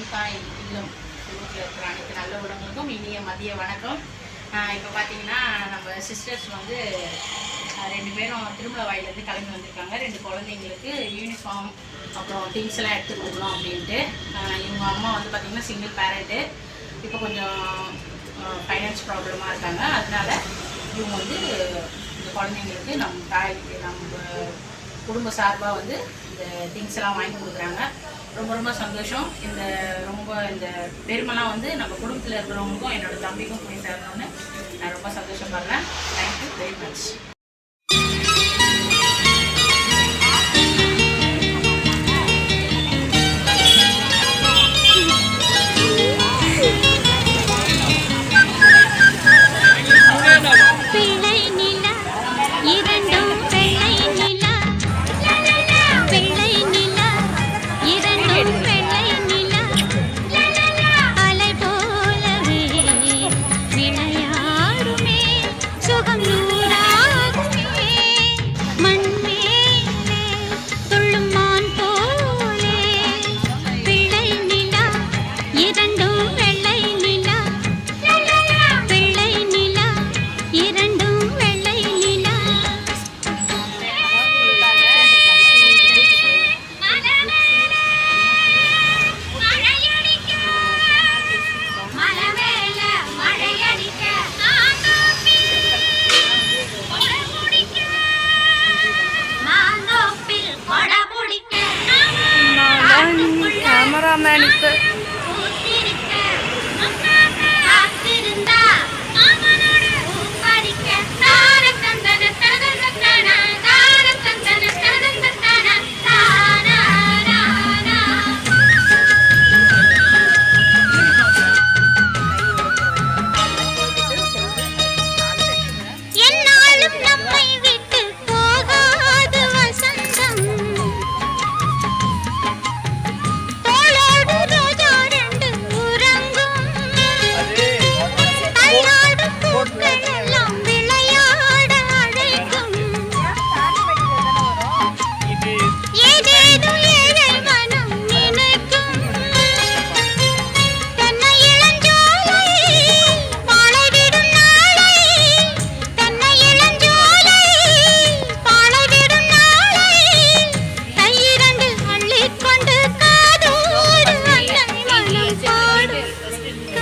நம் தாய் இல்லம் குடும்பத்தில் இருக்கிற அனைத்து நல்ல உடம்புக்கும் இனிய மதிய வணக்கம். இப்போ பார்த்தீங்கன்னா நம்ம சிஸ்டர்ஸ் வந்து ரெண்டு பேரும் திருமல வாயிலேருந்து கிளம்பி வந்திருக்காங்க. ரெண்டு குழந்தைங்களுக்கு யூனிஃபார்ம் அப்புறம் திங்ஸ் எல்லாம் எடுத்து கொடுக்கணும் அப்படின்ட்டு. இவங்க அம்மா வந்து பார்த்திங்கன்னா சிங்கிள் பேரண்ட்டு இப்போ கொஞ்சம் ஃபைனான்ஸ் ப்ராப்ளமாக இருக்காங்க. அதனால இவங்க வந்து இந்த குழந்தைங்களுக்கு நம்ம தாய் நம்ம குடும்ப சார்பாக வந்து இந்த திங்ஸ் எல்லாம் வாங்கி கொடுக்குறாங்க. ரொம்ப ரொம்ப சந்தோஷம். இந்த ரொம்ப இந்த பெருமைலாம் வந்து நம்ம குடும்பத்தில் இருக்கிறவங்களுக்கும் என்னோட தம்பிக்கும் போய் சேரணும்னு நான் ரொம்ப சந்தோஷப்படுறேன். தேங்க்யூ வெரி மச் கேமராமேன் இப்போ Let's get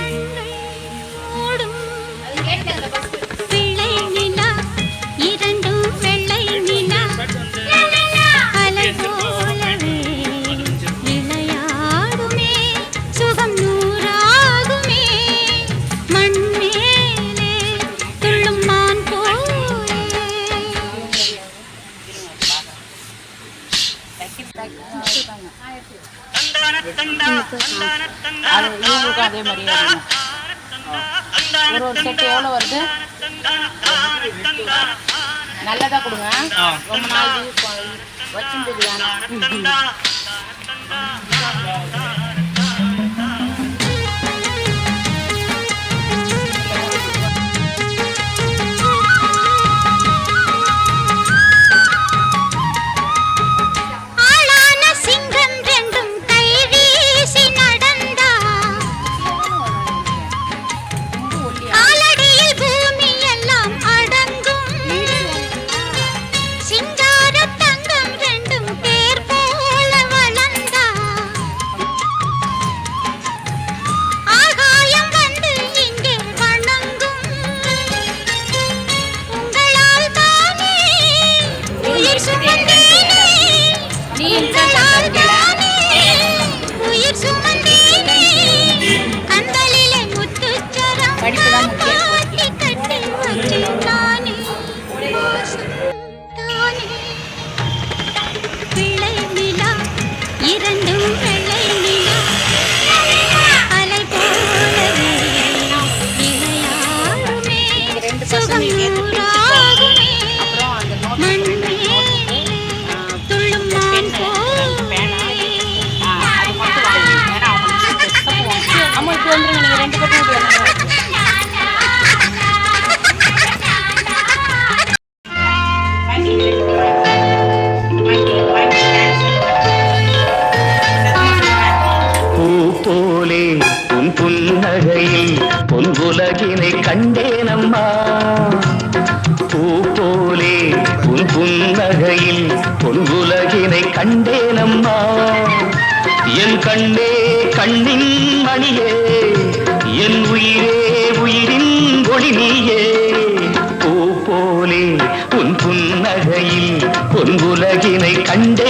அது இவங்களுக்கும் அதே வருங்க. ஒரு ஒரு செட் எவ்வளோ வருது? நல்லதா கொடுங்க. ரொம்ப நாள் வச்சுருந்தது வேணாம் Jason புன்னகையில் பொன்புலகினை கண்டேனம்மா. பூ போலே புன் புன்னகையில் பொன்புலகினை கண்டேனம்மா. என் கண்ணே கண்ணின் மணியே என் உயிரே உயிரின் ஒளி நீயே. பூ போலே உன் புன்னகையில் பொன்புலகினை கண்டே